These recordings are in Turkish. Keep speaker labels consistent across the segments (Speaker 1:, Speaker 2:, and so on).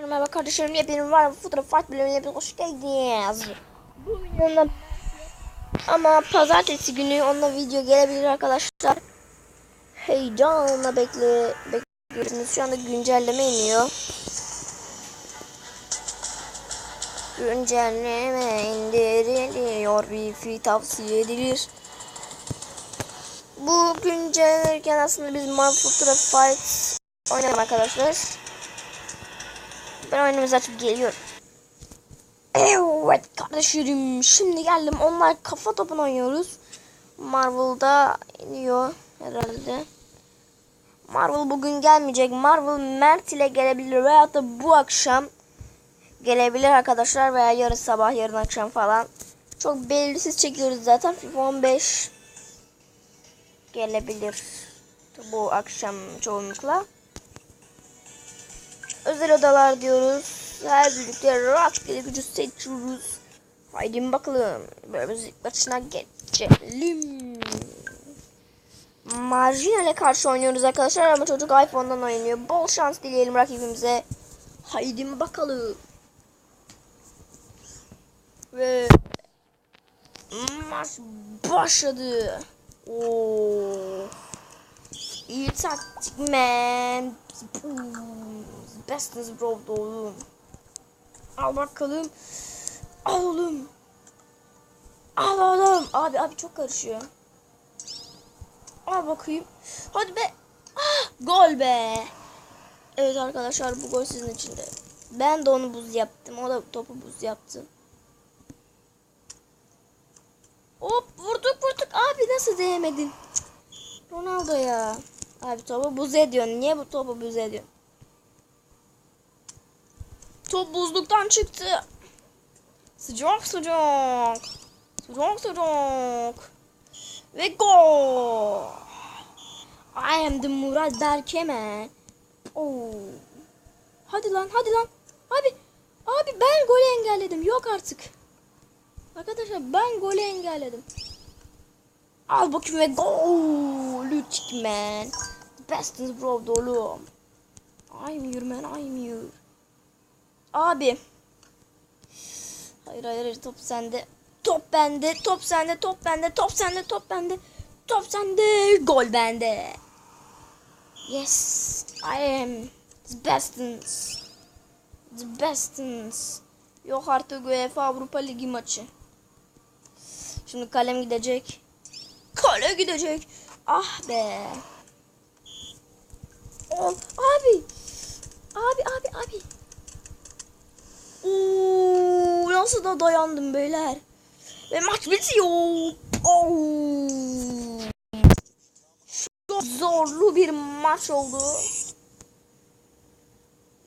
Speaker 1: Merhaba kardeşlerim yepyeni var? Fotoğraf Fight bölümüne bir hoş geldiniz. Bu videonun ama pazartesi günü onunla video gelebilir arkadaşlar. Heyecanla bekle bekliyorsunuz. Şu anda güncelleme iniyor. Güncelleme indiriliyor. Wi-Fi tavsiye edilir. Bu güncellerken aslında biz Marvel Fotoğraf Fight oynayalım arkadaşlar. Ben oyunumuzu açıp geliyorum. Evet kardeşlerim şimdi geldim. Onlar kafa topunu oynuyoruz. Marvel'da iniyor herhalde. Marvel bugün gelmeyecek. Marvel Mert ile gelebilir veya da bu akşam gelebilir arkadaşlar veya yarın sabah yarın akşam falan. Çok belirsiz çekiyoruz zaten. FIFA 15 gelebilir bu akşam çoğunlukla özel odalar diyoruz. Her birlikte rastgele gücü seçiyoruz. Haydi bakalım. Böyle müzik başına geçelim. Marjinal'e karşı oynuyoruz arkadaşlar ama çocuk iPhone'dan oynuyor. Bol şans dileyelim rakibimize. Haydi bakalım. Ve maç başladı. Oo. İyi taktik man. Bestiniz bro oğlum. Al bakalım. Al oğlum. Al oğlum. Abi abi çok karışıyor. Al bakayım. Hadi be. Ah, gol be. Evet arkadaşlar bu gol sizin için de. Ben de onu buz yaptım. O da topu buz yaptı. Hop vurduk vurduk. Abi nasıl değmedin? Ronaldo ya. Abi topu buz ediyorsun. Niye bu topu buz ediyorsun? Top buzluktan çıktı. Sıcak sıcak. Sıcak sıcak. Ve gol. I am the Murat Berkemen. Oo. Hadi lan hadi lan. Abi abi ben golü engelledim. Yok artık. Arkadaşlar ben golü engelledim. Al bakayım ve gol. Lütfen. Bestiniz bro dolu. I'm your man I'm your. Abi. Hayır hayır top sende. Top bende, top sende, top bende, top sende, top bende. Top sende, gol bende. Yes, I am the bestins. The bestins. Yok artık UEFA Avrupa Ligi maçı. Şimdi kalem gidecek. Kale gidecek. Ah be. Ol. Abi. Abi abi abi. Oo, nasıl da dayandım beyler. Ve maç bitiyor. Oo. Çok zorlu bir maç oldu.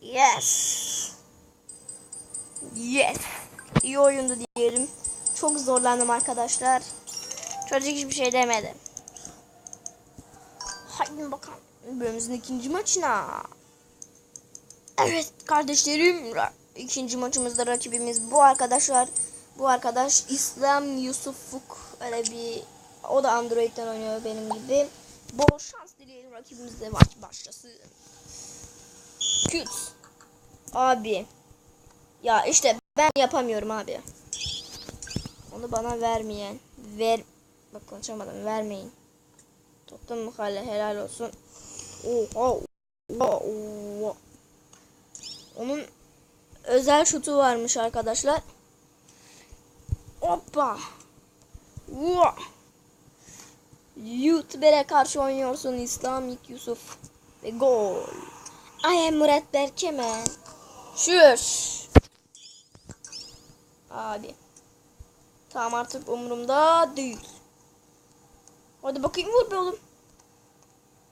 Speaker 1: Yes. Yes. İyi oyundu diyelim. Çok zorlandım arkadaşlar. Çocuk hiçbir şey demedi. Haydi bakalım. Bölümümüzün ikinci maçına. Evet kardeşlerim. ikinci maçımızda rakibimiz bu arkadaşlar. Bu arkadaş İslam Yusufuk. Öyle bir o da Android'den oynuyor benim gibi. Bol şans dileyelim rakibimizle maç başlasın. Küt. Abi. Ya işte ben yapamıyorum abi. Onu bana vermeyen. Ver. Bak konuşamadım. Vermeyin. Toplam mı hale helal olsun. Oha. Oha. Oha. Onun özel şutu varmış arkadaşlar. Hoppa. Vua. YouTuber'e karşı oynuyorsun İslamik Yusuf. Ve gol. I am Murat Berkemen. Şuş. Abi. Tamam artık umurumda değil. Hadi bakayım vur be oğlum.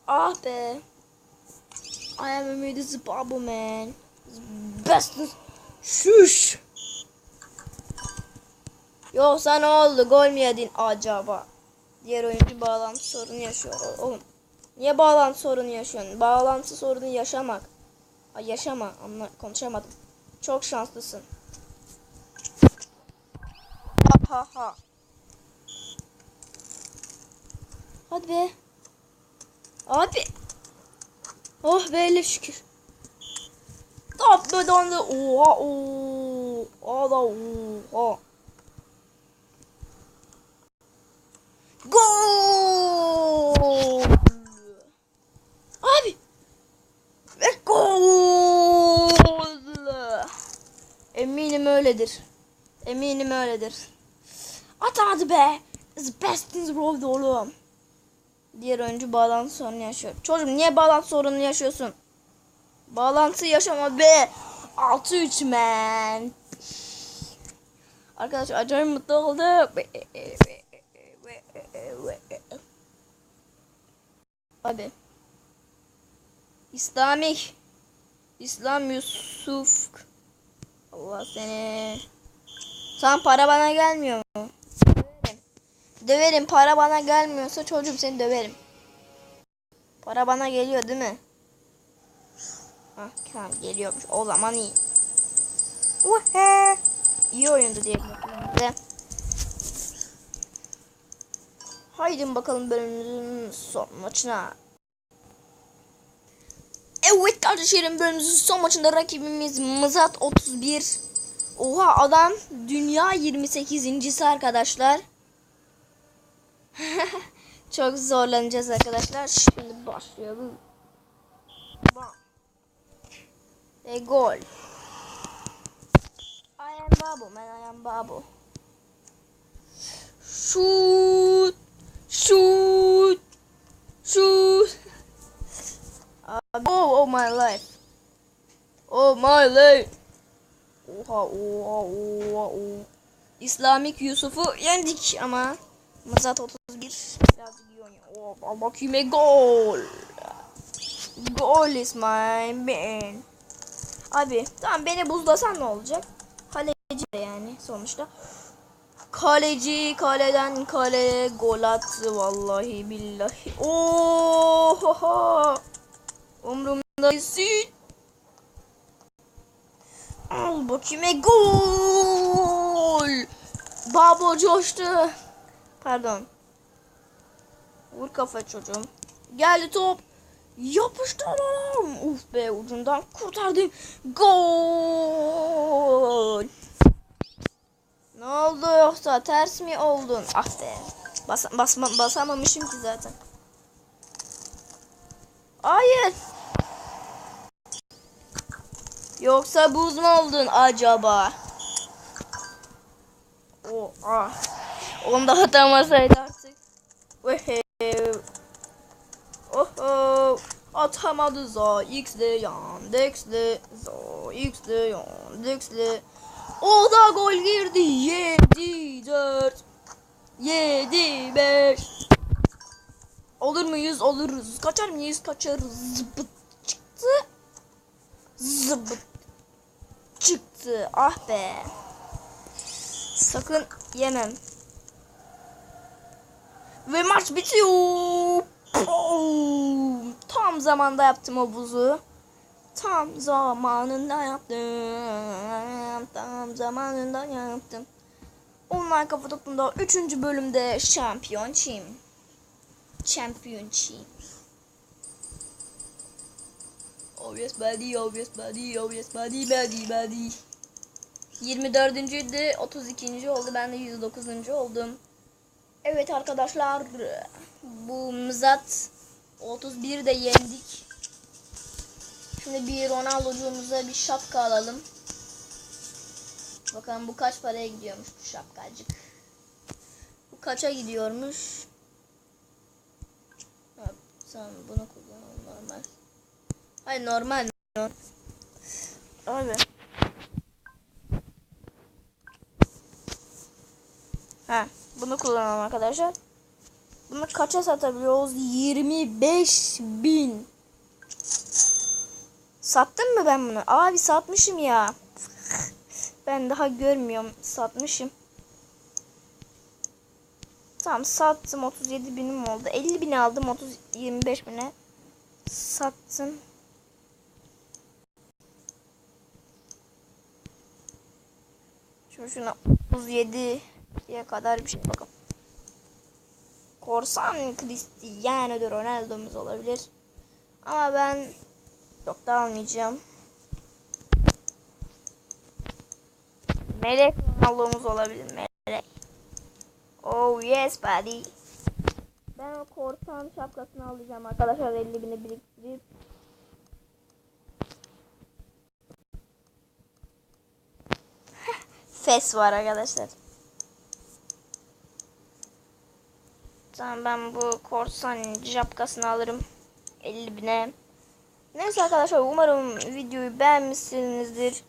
Speaker 1: Ah be. I am a made bubble man. Best. Şuş. Yoksa ne oldu? Gol mü yedin acaba? Diğer oyuncu bağlantı sorunu yaşıyor. Oğlum. Niye bağlantı sorunu yaşıyorsun? Bağlantı sorunu yaşamak. Ay yaşama. Anla konuşamadım. Çok şanslısın. Ha ha. Hadi be. Abi. Oh be şükür. Top bir tane oha oha Ada oha. Gol! Abi! Ve! Eminim öyledir. Eminim öyledir. Atamadı be. It's best in the world oğlum. Diğer oyuncu bağlantı sorunu yaşıyor. Çocuğum niye bağlantı sorunu yaşıyorsun? Bağlantı yaşama be. 6-3 man. Arkadaşlar acayip mutlu olduk. Abi. İslamik. İslam Yusuf. Allah seni. Sen para bana gelmiyor mu? Döverim. Para bana gelmiyorsa çocuğum seni döverim. Para bana geliyor değil mi? Hah tamam geliyormuş. O zaman iyi. Uhe. İyi oyundu diye de. Haydi bakalım bölümümüzün son maçına. Evet kardeşlerim bölümümüzün son maçında rakibimiz Mızat 31. Oha adam dünya 28.si arkadaşlar. Çok zorlanacağız arkadaşlar. Şimdi başlayalım. Bam. Ve gol. I am Babu, man I am Babu. Shoot. Shoot. Abi, oh, oh my life. Oh my life. Oha oha oha oha. İslamik Yusuf'u yendik ama Mazat 31 birazcık iyi oynuyor. Oh, al bakayım gol. Gol is my man. Abi tamam beni buzlasan ne olacak? Kaleci yani sonuçta. Kaleci kaleden kaleye gol attı vallahi billahi. Oho! Umrumda değilsin. Al bakayım e gol. Babo coştu. Pardon. Vur kafa çocuğum. Geldi top. Yapıştıralım. Uf be ucundan kurtardım. Gol. Ne oldu yoksa ters mi oldun? Ah be. Bas basma basamamışım ki zaten. Hayır. Yoksa buz mu oldun acaba? O ah. Onu da atamasaydı artık. Vehe. Oho. Atamadı za x'le Yandex'le za x'le Yandex'le. O da gol girdi. 7 4 7 5 Olur muyuz? Oluruz. Kaçar mıyız? Kaçarız. Zıbıt çıktı. Zıbıt çıktı. Ah be. Sakın yemem. Ve maç bitiyor. Boom. Tam zamanda yaptım o buzu. Tam zamanında yaptım. Tam zamanında yaptım. Online kafa topunda 3. bölümde şampiyon çim. Champion çim. Oh oh yes buddy, oh yes buddy, buddy, buddy. 24. de 32. oldu. Ben de 109. oldum. Evet arkadaşlar. Bu mızat 31 de yendik. Şimdi bir Ronaldo'cuğumuza bir şapka alalım. Bakalım bu kaç paraya gidiyormuş bu şapkacık. Bu kaça gidiyormuş? Ha, tamam bunu kullanalım normal. Hayır normal. Abi. Ha, bunu kullanalım arkadaşlar. Bunu kaça satabiliyoruz? 25 bin. Sattım mı ben bunu? Abi satmışım ya. Ben daha görmüyorum. Satmışım. Tamam sattım. 37 binim oldu. 50 bin aldım. 30 25 bine sattım. Şimdi şuna 37'ye kadar bir şey bakalım. Korsan Cristiano Ronaldo'muz olabilir. Ama ben yok da almayacağım. Melek Ronaldo'muz olabilir. Melek. Oh yes buddy. Ben o korsan şapkasını alacağım arkadaşlar 50 bini biriktirip. Fes var arkadaşlar. Tamam ben bu korsan şapkasını alırım. 50 bine. Neyse arkadaşlar umarım videoyu beğenmişsinizdir.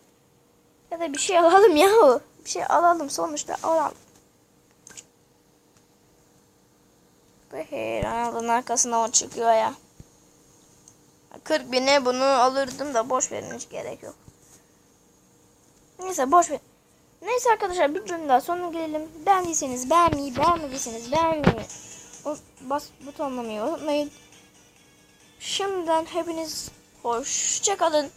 Speaker 1: Ya da bir şey alalım yahu. Bir şey alalım sonuçta alalım. Bu hey Ronaldo'nun arkasına o çıkıyor ya. 40 bine bunu alırdım da boş verin hiç gerek yok. Neyse boş ver. Neyse arkadaşlar bir bölüm daha sonuna gelelim. Beğendiyseniz beğenmeyi, beğenmediyseniz beğenmeyi, bas butonlamayı unutmayın. Şimdiden hepiniz hoşça kalın.